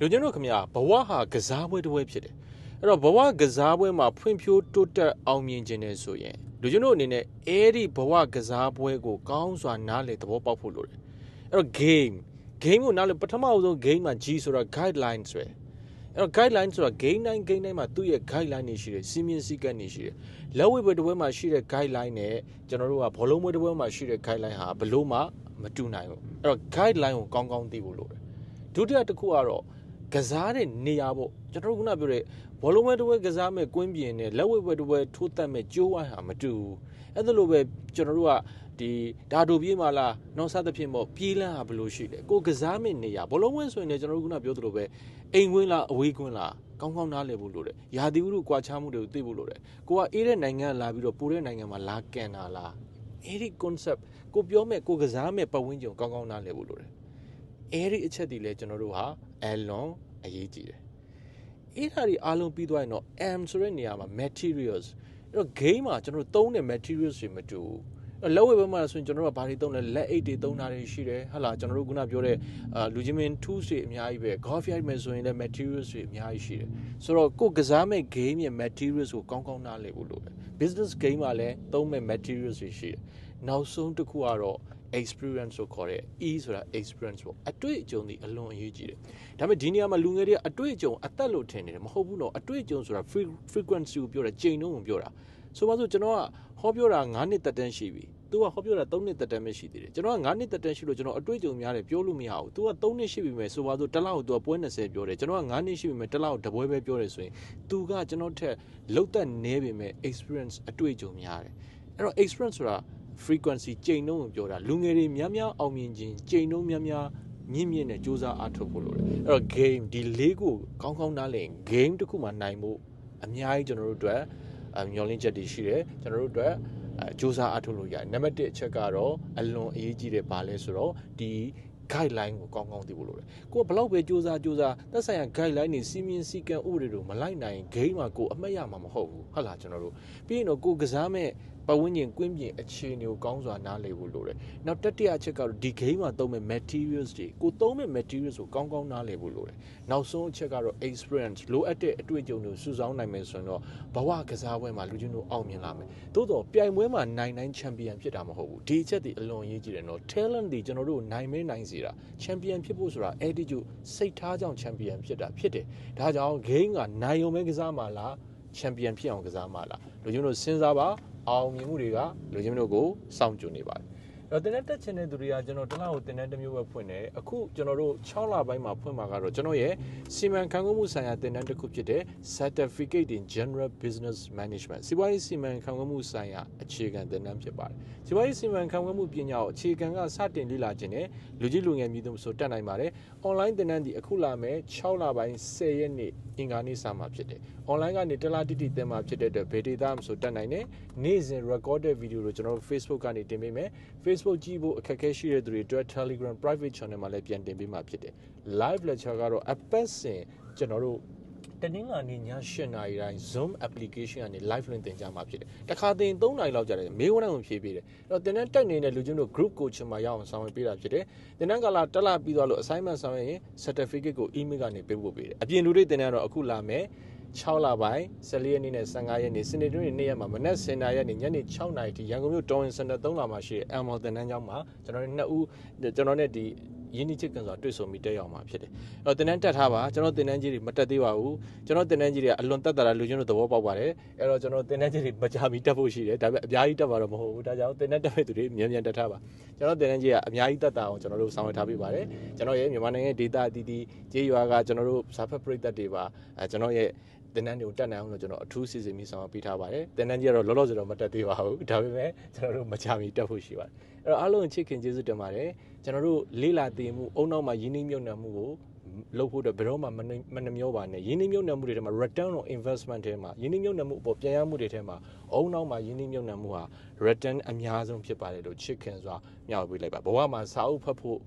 လူချင်းတို့ခင်ဗျာဘဝဟာကစားပွဲတစ်ပွဲဖြစ်တယ်အဲ့တော့ဘဝကစားပွဲမှာဖွံ့ဖြိုးတိုးတက်အောင်မြင်ခြင်းနဲ့ဆိုရင်လူချင်းတို့အနေနဲ့အဲ့ဒီဘဝကစားပွဲကိုကောင်းစွာနားလည်သဘောပေါက်ဖို့လိုတယ်အဲ့တော့ game game ကိုနားလည်ပထမအဆုံး game မှာ G ဆိုတာ guidelines ပဲအဲ့တော့ guideline ဆိုတာ game တိုင်း game တိုင်းမှာသူ့ရဲ့ guideline တွေရှိတယ်စီမင်းစည်းကမ်းတွေရှိတယ်လက်ဝဲပွဲတစ်ပွဲမှာရှိတဲ့ guideline နဲ့ကျွန်တော်တို့ကဘောလုံးပွဲတစ်ပွဲမှာရှိတဲ့ guideline ဟာဘလို့မှမတူနိုင်ဘူးအဲ့တော့ guideline ကိုကောင်းကောင်းသိဖို့လိုတယ်ဒုတိယတစ်ခုကတော့ ကစားတဲ့နေရာပေါ့ကျွန်တော်တို့ခုနပြောတဲ့ဘောလုံးပွဲတစ်ပွဲကစားမဲ့ကွင်းပြင်နဲ့လက်ဝဲပွဲတစ်ပွဲထိုးတက်မဲ့ကြိုးဝိုင်းဟာမတူဘူးအဲ့ဒါလိုပဲကျွန်တော်တို့ကဒီဓာတူပြေးမှလားနောက်ဆက်သဖြင့်ပေါ့ပြေးလန်းဟာဘယ်လိုရှိလဲကိုကစားမဲ့နေရာဘောလုံးပွဲဆိုရင်လည်းကျွန်တော်တို့ခုနပြောသလိုပဲအိမ်ကွင်းလားအဝေးကွင်းလားကောင်းကောင်းနားလည်ဖို့လိုတယ်။ယာတီဥတို့ကြွာချမှုတွေကိုသိဖို့လိုတယ်။ကိုကအေးတဲ့နိုင်ငံလာပြီးတော့ပိုတဲ့နိုင်ငံမှာလာကန်တာလား။အဲ့ဒီ concept ကိုပြောမဲ့ကိုကစားမဲ့ပတ်ဝန်းကျင်ကောင်းကောင်းနားလည်ဖို့လိုတယ်။ အဲ့ဒီအချက်ဒီလဲကျွန်တော်တို့ဟာအလွန်အရေးကြီးတယ်။အဲ့ဒါဒီအားလုံးပြီးသွားရင်တော့ M ဆိုတဲ့နေရာမှာ materials အဲ့တော့ game မှာကျွန်တော်တို့သုံးတဲ့ materials တွေမတူဘူး။လက်ဝဲဘက်မှာဆိုရင်ကျွန်တော်တို့ကဘာတွေသုံးလဲလက်အိတ်တွေသုံးတာတွေရှိတယ်ဟာလာကျွန်တော်တို့ခုနပြောတဲ့အာလူချင်းမင်း tools တွေအများကြီးပဲ golf ရိုက်မယ်ဆိုရင်လည်း materials တွေအများကြီးရှိတယ်ဆိုတော့ကိုကစားမဲ့ game ရဲ့ materials ကိုကောင်းကောင်းနားလည်ဖို့လိုတယ် business game မှာလည်းသုံးမဲ့ materials တွေရှိတယ် နောက်ဆုံးတစ်ခုကတော့ experience ကိုခေါ်တဲ့ E ဆိုတာ experience ပေါ့အတွေ့အကြုံတွေအလွန်အရေးကြီးတယ်ဒါပေမဲ့ဒီနေရာမှာလူငယ်တွေကအတွေ့အကြုံအသက်လို့ထင်နေတယ်မဟုတ်ဘူးတော့အတွေ့အကြုံဆိုတာ frequency ကိုပြောတာချိန်နှုန်းကိုပြောတာဆိုပါစို့ကျွန်တော်ကဟောပြောတာ9နှစ်တက်တန်းရှိပြီ။ तू ကဟောပြောတာ3နှစ်တက်တန်းပဲရှိသေးတယ်။ကျွန်တော်က9နှစ်တက်တန်းရှိလို့ကျွန်တော်အတွေ့အကြုံများတယ်ပြောလို့မရဘူး။ तू က3နှစ်ရှိပြီမဲ့ဆိုပါစို့တစ်လောက် तू ကပွဲ20ပြောတယ်။ကျွန်တော်က9နှစ်ရှိပြီမဲ့တစ်လောက်တပွဲပဲပြောတယ်ဆိုရင် तू ကကျွန်တော်ထက်လောက်သက်နေပြီမဲ့ experience အတွေ့အကြုံများတယ်။အဲ့တော့ experience ဆိုတာ frequency ချိန်နှုန်းကိုပြောတာလူငယ်တွေများများအောင်မြင်ခြင်းချိန်နှုန်းများများမြင့်မြင့်နဲ့စူးစမ်းအားထုတ်ဖို့လိုတယ်။အဲ့တော့ game ဒီလေးကိုကောင်းကောင်းနားလည် game တစ်ခုမှနိုင်ဖို့အများကြီးကျွန်တော်တို့အတွက်မျောလင်းချက်တွေရှိတယ်ကျွန်တော်တို့အတွက်အဲစူးစမ်းအထုတ်လို့ရတယ်နံပါတ်1အချက်ကတော့အလွန်အရေးကြီးတယ်ပါလဲဆိုတော့ဒီ guideline ကိုကောင်းကောင်းသိဖို့လိုတယ်ကိုကဘလောက်ပဲစူးစမ်းစူးစမ်းသက်ဆိုင်ရာ guideline တွေစီမင်းစည်းကမ်းဥပဒေတွေမလိုက်နိုင် game မှာကိုအမှတ်ရမှာမဟုတ်ဘူးဟုတ်လားကျွန်တော်တို့ပြီးရင်တော့ကိုကစားမဲ့ ပတ်ဝန်းကျင်ကွင်းပြင်အခြေအနေကိုကောင်းစွာနားလည်ဖို့လိုတယ်။နောက်တတိယအချက်ကတော့ဒီ game မှာသုံးမဲ့ materials တွေကိုသုံးမဲ့ materials ကိုကောင်းကောင်းနားလည်ဖို့လိုတယ်။နောက်ဆုံးအချက်ကတော့ experience လိုအပ်တဲ့အတွေ့အကြုံတွေကိုစုဆောင်းနိုင်မယ်ဆိုရင်တော့ဘဝကစားပွဲမှာလူချင်းတို့အောင်မြင်လာမယ်။သို့တော့ပြိုင်ပွဲမှာနိုင်နိုင် champion ဖြစ်တာမဟုတ်ဘူး။ဒီအချက်တွေအလွန်အရေးကြီးတယ်နော်။ talent တွေကျွန်တော်တို့နိုင်မဲနိုင်စေတာ champion ဖြစ်ဖို့ဆိုတာ attitude စိတ်ထားကြောင့် champion ဖြစ်တာဖြစ်တယ်။ဒါကြောင့် game ကနိုင်ုံပဲကစားမှာလား champion ဖြစ်အောင်ကစားမှာလားလူချင်းတို့စဉ်းစားပါ အောင်မြင်မှုတွေကလူချင်းတို့ကိုစောင့်ကြိုနေပါတယ်အဲ့ တော့တင်တဲ့တက်ချင်တဲ့သူတွေကကျွန်တော်တလားကိုတင်တဲ့တစ်မျိုးပဲဖွင့်တယ်အခုကျွန်တော်တို့6လပိုင်းမှာဖွင့်မှာကတော့ကျွန်တော်ရဲ့စီမံခန့်ခွဲမှုဆိုင်ရာတင်တဲ့တစ်ခုဖြစ်တဲ့ Certificate in General Business Management စီးပွားရေးစီမံခန့်ခွဲမှုဆိုင်ရာအခြေခံတင်တန်းဖြစ်ပါတယ်စီးပွားရေးစီမံခန့်ခွဲမှုပညာကိုအခြေခံကစတင်လေ့လာခြင်းနဲ့လူကြီးလူငယ်မြည်သူဆိုတက်နိုင်ပါတယ် online တင်တန်းဒီအခုလာမယ်6လပိုင်း10ရက်နေ့အင်္ဂါနေ့စာမှာဖြစ်တယ် online ကနေတလားတိတိတင်မှာဖြစ်တဲ့အတွက်ဘယ်ဒေတာမှဆိုတက်နိုင်တယ်နေ့စဉ် recorded video ကိုကျွန်တော်တို့ Facebook ကနေတင်ပေးမယ် Facebook ကြည့်ဖို့အခက်အခဲရှိတဲ့သူတွေအတွက် Telegram private channel မှာလည်းပြန်တင်ပေးမှာဖြစ်တယ် live lecture ကတော့အပတ်စဉ်ကျွန်တော်တို့တနင်္လာနေ့ည7:00နာရီတိုင်း Zoom application ကနေ live link တင်ကြမှာဖြစ်တယ်။တခါတင်3နာရီလောက်ကြာတယ်မေးခွန်းတိုင်းကိုဖြေပေးတယ်။အဲ့တော့တင်တဲ့တက်နေတဲ့လူချင်းတို့ group coaching မှာရအောင်ဆောင်ရွက်ပေးတာဖြစ်တယ်။တင်တဲ့ကလာတက်လာပြီးသွားလို့ assignment ဆောင်ရွက်ရင် certificate ကို email ကနေပေးပို့ပေးတယ်။အပြင်လူတွေတင်တဲ့တော့အခုလာမယ် 6လပိုင်း14ရက်နေ့နဲ့15ရက်နေ့စနေနေ့နေ့ရက်မှာမနက်7:00နာရီကနေညနေ6:00နာရီထိရန်ကုန်မြို့တော်ဝင်စင်တာ3လမှာရှိတဲ့ Elmo တင်တန်းကျောင်းမှာကျွန်တော်တို့နှစ်ဦးကျွန်တော်နဲ့ဒီရင်းနှီးချစ်ကန်စွာတွေ့ဆုံပြီးတက်ရောက်မှာဖြစ်တယ်။အဲ့တော့တင်တန်းတက်ထားပါကျွန်တော်တင်တန်းကြီးတွေမတက်သေးပါဘူး။ကျွန်တော်တင်တန်းကြီးတွေကအလွန်တက်တာလူချင်းတို့သဘောပေါက်ပါတယ်။အဲ့တော့ကျွန်တော်တင်တန်းကြီးတွေမကြမီတက်ဖို့ရှိတယ်။ဒါပေမဲ့အများကြီးတက်ပါတော့မဟုတ်ဘူး။ဒါကြောင့်တင်တန်းတက်မဲ့သူတွေမြန်မြန်တက်ထားပါ။ကျွန်တော်တင်တန်းကြီးကအများကြီးတက်တာအောင်ကျွန်တော်တို့ဆောင်ရွက်ထားပေးပါတယ်။ကျွန်တော်ရဲ့မြန်မာနိုင်ငံဒေတာအတီးတီးကြေးရွာကကျွန်တော်တို့ဇာဖက်ပရိသတ်တွေပါအဲကျွန်တော်ရဲ့ တင်တန်းတွေကိုတက်နိုင်အောင်လို့ကျွန်တော်အထူးစီစဉ်ပြီးဆောင်ပေးထားပါတယ်တင်တန်းကြီးကတော့လောလောဆယ်တော့မတက်သေးပါဘူးဒါပေမဲ့ကျွန်တော်တို့မချမီတက်ဖို့ရှိပါတယ်အဲ့တော့အားလုံးချစ်ခင်ကျေးဇူးတင်ပါတယ်ကျွန်တော်တို့လေးလာတည်မှုအုံနောက်မှာယင်းနှိမ့်မြုပ်နှံမှုကိုလုပ်ဖို့တော့ဘယ်တော့မှမနှမျောပါနဲ့ယင်းနှိမ့်မြုပ်နှံမှုတွေထဲမှာ return on investment ထဲမှာယင်းနှိမ့်မြုပ်နှံမှုအပေါ်ပြန်ရမှုတွေထဲမှာအုံနောက်မှာယင်းနှိမ့်မြုပ်နှံမှုဟာ return အများဆုံးဖြစ်ပါတယ်လို့ချစ်ခင်စွာမျှဝေပေးလိုက်ပါဘဝမှာစာအုပ်ဖတ်ဖို့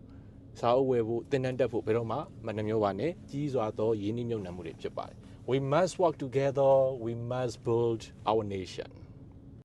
စာအုပ်ဝယ်ဖို့တင်တန်းတက်ဖို့ဘယ်တော့မှမနှမျောပါနဲ့ကြီးစွာသောယင်းနှိမ့်မြုပ်နှံမှုတွေဖြစ်ပါတယ် We must work together. We must build our nation.